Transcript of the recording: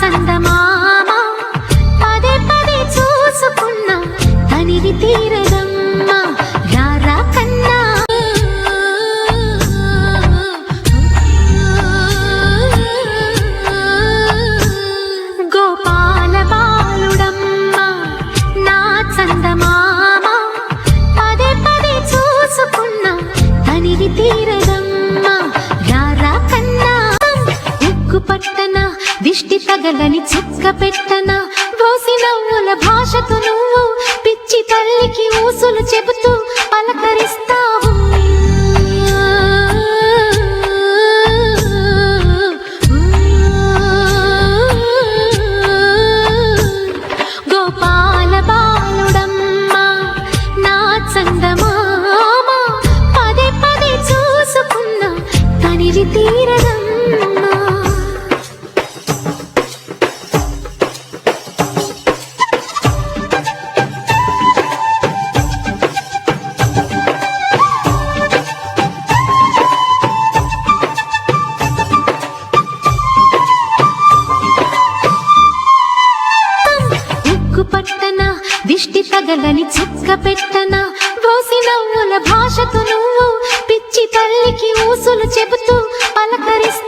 真的吗 దిష్టి తగలని చిక్క పెట్టన? భాషతో నువ్వు పిచ్చిత పడగలని చిక్క పెట్టనా? రోసి నవ్వుల భాషతో నువ్వు పిచ్చి తల్లికి ఊసులు చెబుతూ పలకరిస్తూ